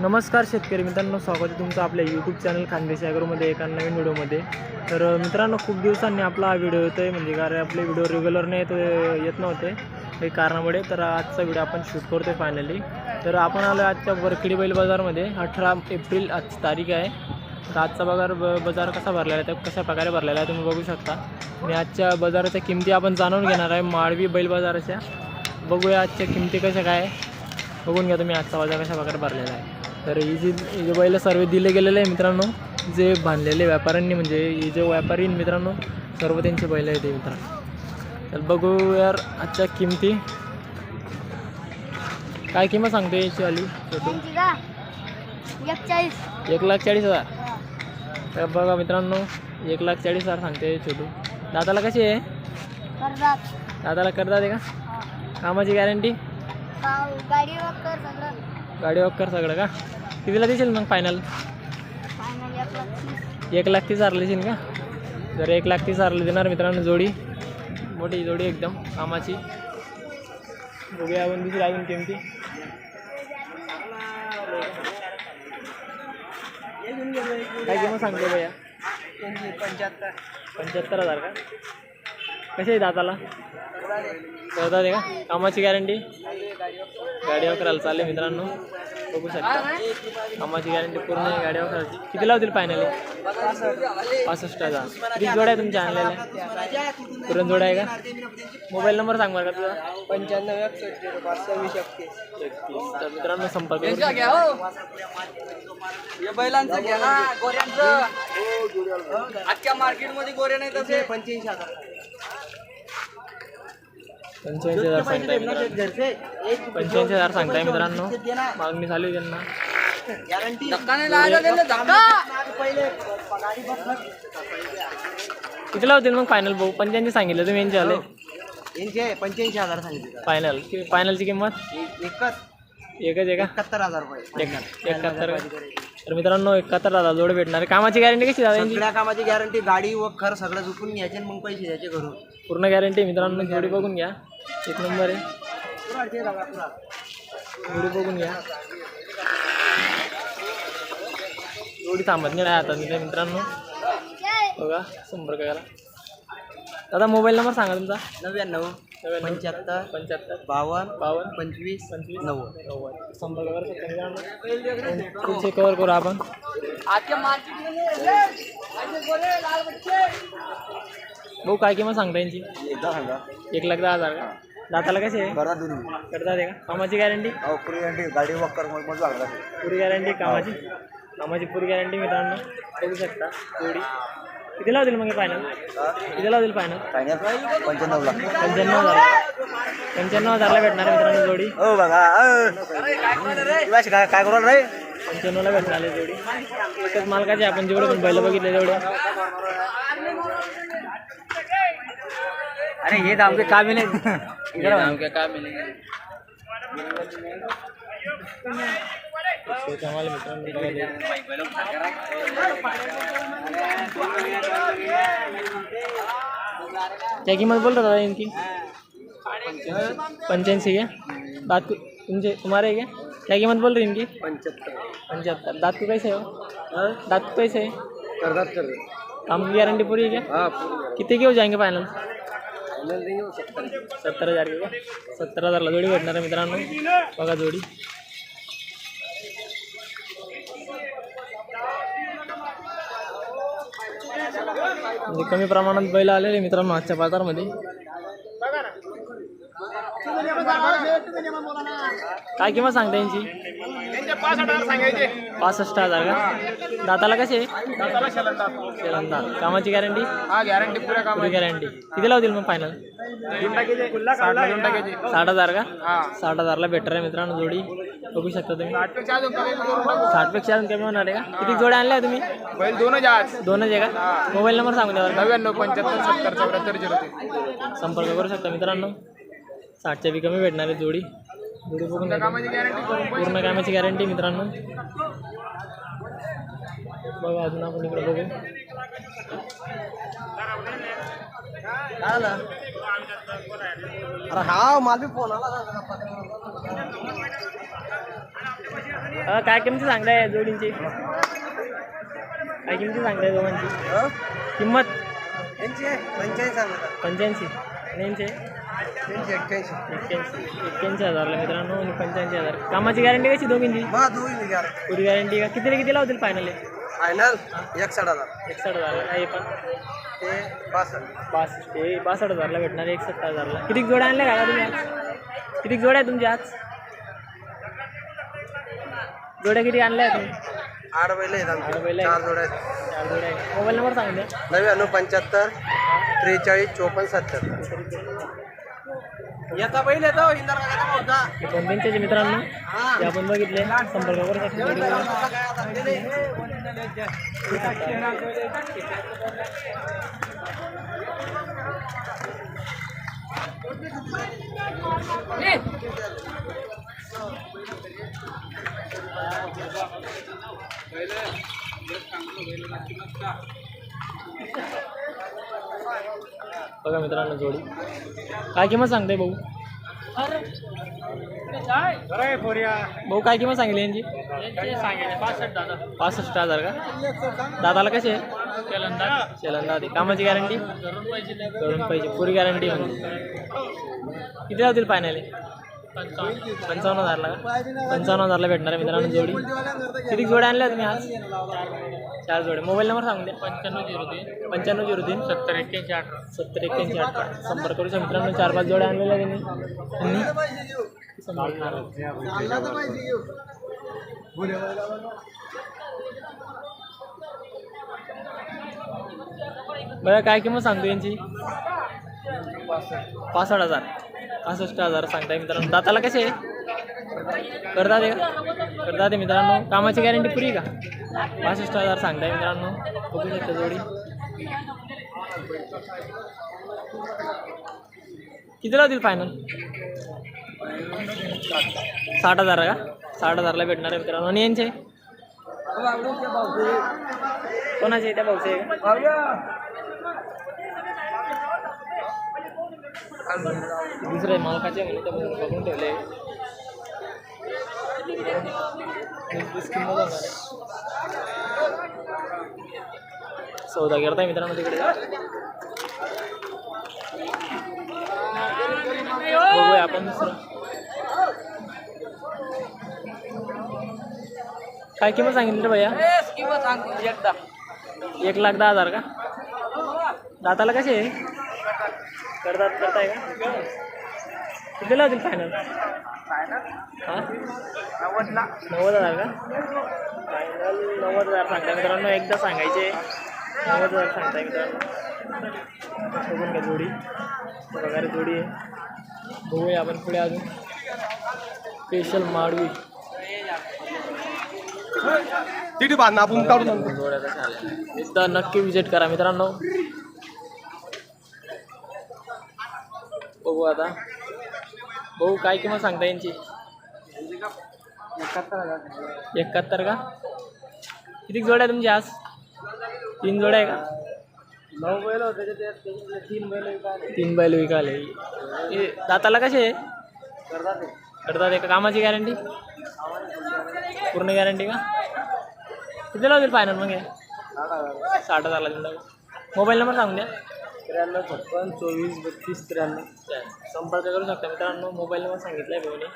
नमस्कार शेतकरी मित्रांनो स्वागत आहे तुमचं आपल्या यूट्यूब चॅनल खानदेश ॲग्रोमध्ये एका नवीन व्हिडिओमध्ये. तर मित्रांनो खूप दिवसांनी आपला हा व्हिडिओ येतो आहे म्हणजे कारण आपले व्हिडिओ रेग्युलर नाही येत येत नव्हते काही कारणामुळे. तर आजचा व्हिडिओ आपण शूट करतो आहे फायनली तर आपण आलो आजच्या वरखडी बैल बाजारमध्ये अठरा एप्रिल आजची तारीख आहे. तर आजचा बाजार ब बाजार कसा भरलेला आहे तर कशा प्रकारे भरलेला आहे तुम्ही बघू शकता. आणि आजच्या बाजाराच्या किमती आपण जाणून घेणार आहे माळवी बैल बाजाराच्या. बघूया आजच्या किमती कशा काय बघून घ्या तुम्ही आजचा बाजार कशा प्रकारे भरलेला आहे. तर ही जी ही जे बैल सर्व दिले गेलेले आहे मित्रांनो जे बांधलेले व्यापाऱ्यांनी म्हणजे ही जे व्यापारी मित्रांनो सर्व त्यांचे बैल आहेत मित्रांनो. तर बघू यार आजच्या किमती. काय किंमत सांगते याची आली छोटू एक लाख चाळीस हजार. तर बघा मित्रांनो एक लाख चाळीस हजार सांगते छोटू. दादाला कशी आहे? दादाला करतात आहे का. कामाची गॅरंटी? गाडी गाडी वक्कर सगळं का? कितीला देशील मग फायनल एक लाख तीस. हारले देशील का? जर एक लाख तीस हारले देणार मित्रांनो जोडी. मोठी जोडी एकदम कामाची. बघूया अजून दुसरी अजून किमती काय किंमत सांगतो भैया? पंच्याहत्तर पंच्याहत्तर हजार का? कसे आहे दाताला? करतात आहे का? कामाची गॅरंटी गाडी करायला चालले मित्रांनो. बघू शकता. कामाची गॅरंटी पूर्ण आहे गाडी करायची किती लावतील फायनल पासष्ट हजार. किती जोड्या आहे तुमच्या आणलेल्या? पूर्ण जोड्या आहे का? मोबाईल नंबर सांग बरं का तुझा? पंच्याण्णव एकसष्ट एकतीस. तर मित्रांनो संपर्क करू शकता. बैलांचं घ्या. ना गोऱ्यांचं. आजच्या मार्केटमध्ये गोरे नाही तसे. पंच्याऐंशी हजार. पंच्याऐंशी हजार सांगताय मित्रांनो. पंच्याऐंशी हजार सांगताय मित्रांनो. मागणी झाली त्यांना. गॅरंटी धक्का नाही लागला त्यांना धक्का. किती लावतील मग फायनल भाऊ? पंच्याऐंशी सांगितलं तुम्ही यांचे आले यांचे पंच्याऐंशी हजार सांगितले फायनल फायनलची किंमत? एकच. एकच आहे का? एकाहत्तर हजार रुपये. एक एकाहत्तर? तर मित्रांनो एकाहत्तर हजार जोड भेटणार. आहे. कामाची गॅरंटी कशी दादा यांची? सगळ्या कामाची गॅरंटी गाडी व खर सगळं चुकून घ्यायचे आणि मग पैसे द्यायचे घरून. पूर्ण गॅरंटी मित्रांनो जोडी बघून घ्या. एक नंबर आहे. जोडी बघून घ्या. जोडी थांबत नाही आता मी काय मित्रांनो. बघा संपर्क करा दादा मोबाईल नंबर सांगा तुमचा. नव्याण्णव. पंच्याहत्तर पंच्याहत्तर बावन्न बावन्न पंचवीस पंचवीस नव्वद. नव्वद. संपर्क करू पुढचे कवर करू आपण. भाऊ काय किंमत सांगता यांची? एकदा सांगा. एक लाख दहा हजार का? दाताला कसे आहे? दोन्ही करतात आहे का? कामाची गॅरंटी अहो पुरी गॅरंटी गाडी मग मग लागला पुरी गॅरंटी कामाची? कामाची पुरी गॅरंटी मित्रांनो बघू शकता. जोडी. किती लावतील मग फायनल किती लावतील फायनल फायनल पंच्याण्णव लाख पंच्याण्णव हजार पंच्याण्णव हजारला भेटणार आहे मित्रांनो जोडी. हो बघा. काय काय करू रे? पंच्याण्णवला भेटणार आहे जोडी. एकच मालकाचे आपण जेवढे पण बैल बघितले तेवढे. अरे ये दाम के काम नहीं दाम के काम आम्हाला मित्रांनो क्या कीमत बोल रहा था दादा इनकी पंच्याऐंशी क्या? दाँत को तुमचे तुम्हारे क्या? क्या कीमत बोल रही इनकी? पंचहत्तर दाँत को कैसे हो? दाँत को कैसे? है करतात कर काम की गारंटी पूरी है क्या? हाँ कितने के हो जाएँगे फायनल सत्तर हज़ार के का सत्तर हजारला जोडी भेटणार आहे मित्रांनो। बघा जोडी। म्हणजे कमी प्रमाणात बैल आलेले मित्रांनो आजच्या बाजारमध्ये. काय किंमत सांगता यांची? पासष्ट हजार का? दाताला कसे शेलंदार कामाची गॅरंटी हाँ गारंटी पूरा काम पुरी गॅरंटी किती लावतील मग फायनल साठ हजार का? साठ हजारला भेटर आहे मित्रांनो जोडी. बघू शकता तुम्ही. साठपेक्षा अजून कमी होणार आहे का? किती जोड्या आणल्या तुम्ही? बैल दोन जहाज दोनच आहे का? मोबाईल नंबर सांगून द्या. नव्याण्णव पंच्याहत्तर सत्तर चौऱ्याहत्तर झिरो तीन. संपर्क करू शकता मित्रांनो. साठच्या बी कमी भेटणार आहे जोडी. जोडी बघून घ्या. कामाची गॅरंटी पूर्ण कामाची गॅरंटी मित्रांनो. बघा अजून आपण इकडे बघू. अरे हा माल बी फोन आला. काय किमती सांगताय जोडींची? काय किमती सांगताय दोघांची? किंमत? सांगतात पंच्याऐंशी आणि यांचे? त्यांची एक्क्याऐंशी. एक्क्याऐंशी. एक्क्याऐंशी हजारला मित्रांनो आणि पंच्याऐंशी हजार. कामाची गॅरंटी कशी दोघींची? निघाल पुरी गॅरंटी. का? कितीला किती लावतील फायनल फायनल एकसठ हजार. एकसष्ट हजारला आहे पण. ते बासष्ट. बासष्ट. हे बासष्ट हजारला भेटणार एकसष्ट हजारला. किती जोड्या आणल्या का तुम्ही आज? किती जोड्या आहे तुमच्या आज? जोड्या किती आणल्या तुम्ही आठ बैल आहेत आठ आमचे बैल आहेत. चार जोड्या आहेत. चार जोड्या आहे मोबाईल नंबर सांगून द्या नव्याण्णव पंच्याहत्तर त्रेचाळीस चोपन्न सत्तर. याचा बैल येतो इंदर काकाचा मोठा. हे कोणत्यांचे मित्रांनो ते आपण बघितले. संपर्क करू बघा मित्रांनो जोडी. काय किंमत सांगते भाऊ? भाऊ काय किंमत सांगितली यांची? पासष्ट हजार का? दादाला कसे? चलन कामाची गॅरंटी करून पाहिजे पुरी गॅरंटी म्हणजे. किती लावतील फायनली पंचावन्न हजारला का? पंचावन्न हजारला भेटणार आहे मित्रांनो जोडी. किती जोड्या आणल्या तुम्ही आज? चार जोड्या. मोबाईल नंबर सांगून द्या. पंच्याण्णव झिरो तीन. पंच्याण्णव झिरो तीन. सत्तर एक्क्याऐंशी आठ सत्तर एक्क्याऐंशी आठ संपर्क करू शकता मित्रांनो. चार पाच जोड्या आणलेल्या त्यांनी. त्यांनी. बरं काय किंमत सांगतो यांची? पासष्ट हजार. पासष्ट हजार सांगताय मित्रांनो. दाताला कसे करता आहे करता दे मित्रांनो. कामाची गॅरंटी पुरी का? पासष्ट हजार सांगताय मित्रांनो. बघू शकता जोडी. किती होतील फायनल साठ हजार का? साठ हजारला भेटणार आहे मित्रांनो. आणि यांचे? कोणाचे त्या भाऊचे आहे का? दुसरे मालकाचे म्हणे ते बघून बघून ठेवले. सौदा करताय मित्रांनो तिकडे. बघूया आपण दुसरं. काय किंमत सांगितली रे भैया? किंमत सांग एकदा. एक लाख दहा हजार का? दाताला कसे आहे? करतात करताय का? किती लावतील फायनल हां? नव्वदला. नव्वद हजार का? फायनल नव्वद हजार सांगताय मित्रांनो एकदा सांगायचे. नव्वद हजार सांगताय मित्रांनो. बघून घ्या जोडी. प्रकारे जोडी आहे. बघूया आपण पुढे अजून. स्पेशल माडवी. तिथे बांधणं आपण काढून एकदा नक्की विजिट करा मित्रांनो. बघू आता. भाऊ काय किंमत सांगता यांची? एकाहत्तर का? किती जोड्या आहे तुमची आज? तीन जोड्या आहे का? नऊ बैल होते त्याच्यातले तीन बैल तीन बैल विकाले हे दाताला कसे आहे? करतात करतात एका कामाची गॅरंटी पूर्ण गॅरंटी का? किती लावतील फायनल मग हे? साठ हजारला देऊन टाकू. मोबाईल नंबर सांगून द्या. त्र्याण्णव छप्पन चोवीस बत्तीस त्र्याण्णव. संपर्क करू शकता मित्रांनो मोबाईल नंबर सांगितला आहे भाऊने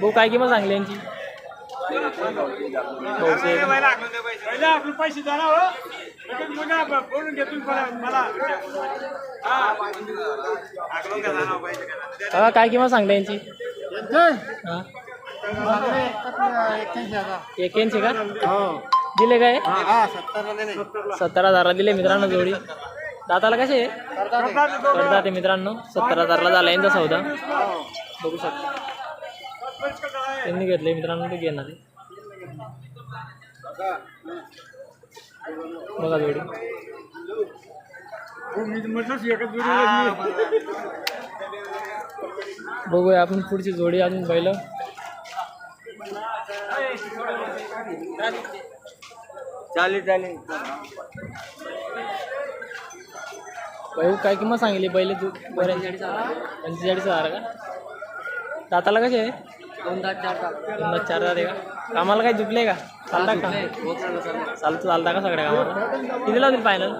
भाऊ काय किंमत सांगली यांची? पैसे हा. काय किंमत सांगता यांची? हा. एक्याऐंशी का? दिले काय? सत्तर हजारला दिले मित्रांनो जोडी. दाताला कसे? करतात ते मित्रांनो सत्तर हजारला झाला यांचा सौदा. बघू शकता. त्यांनी घेतले मित्रांनो ते घेणार. बघा जोडी. बघूया आपण पुढची जोडी अजून पहिलं चालेल चालेल. भाऊ काय किंमत सांगितली पहिले तू? पंचेचाळीस हजार का? दाताला कसे आहे दोन तास चार तास किंमत चार हजार आहे का? कामाला काय झुकले का? चालता का? चालतं चालता का सगळ्या कामाला? किती लावतील फायनल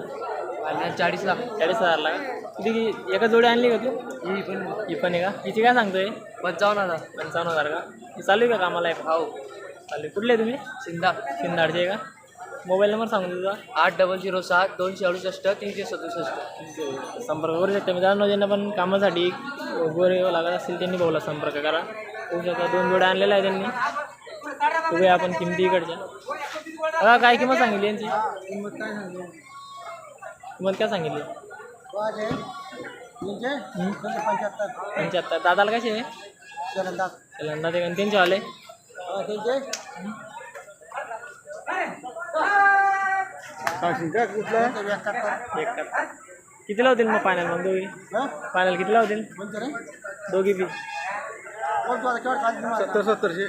चाळीस लाख. चाळीस हजारला का? किती एका जोडी आणली का तू? ही पण ही पण आहे का? हिची काय सांगतोय? पंचावन्न हजार. पंचावन्न हजार का? ही चालू आहे का कामाला आहे हो. चालू आहे. कुठले तुम्ही? सिंधा शिंदाडचे का? मोबाईल नंबर सांगू तुझा. आठ डबल झिरो सात दोनशे अडुसष्ट तीनशे सदुसष्ट. संपर्क करू शकता. मित्रांनो ज्यांना पण कामासाठी गोरे लागत असतील त्यांनी भाऊला संपर्क करा. होऊ शकता. दोन जोड्या आणलेल्या आहे त्यांनी. बघूया आपण किमती इकडच्या बघा काय किंमत सांगितली यांची? किंमत काय सांगू किंमत काय सांगितली? पंच्याहत्तर. पंच्याहत्तर. दादाला कसे आहे? चलंदा. त्याला ते त्यांचे वाले? एकाहत्तर. किती लावतील मग फायनल मग दोघी? फायनल किती लावतील दोघी बी. सत्तर सत्तरशे.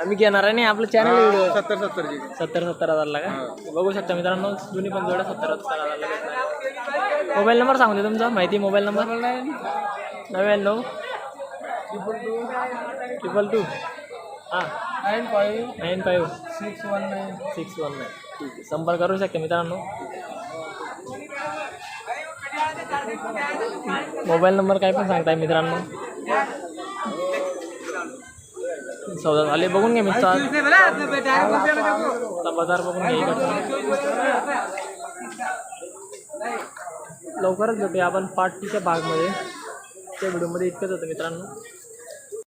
आम्ही घेणार आहे नाही आपलं चॅनल व्हिडिओ सत्तर सत्तरशे सत्तर सत्तर हजारला का बघू शकता मित्रांनो दोन्ही पण जोड्या सत्तर सत्तर हजारला मोबाईल नंबर सांगू दे तुमचा माहिती मोबाईल नंबर? नव्याण्णव. ट्रिपल टू हां. Nine five nine five six one nine six one nine ठीक आहे. संपर्क करू शकता मित्रांनो? मोबाईल नंबर काय पण सांगताय मित्रांनो? सौदा झाले बघून मित्र आता बाजार बघून इकडचा लवकरच भेटूया आपण पार्टीच्या भागमध्ये. त्या व्हिडिओमध्ये इतकंच होतं मित्रांनो.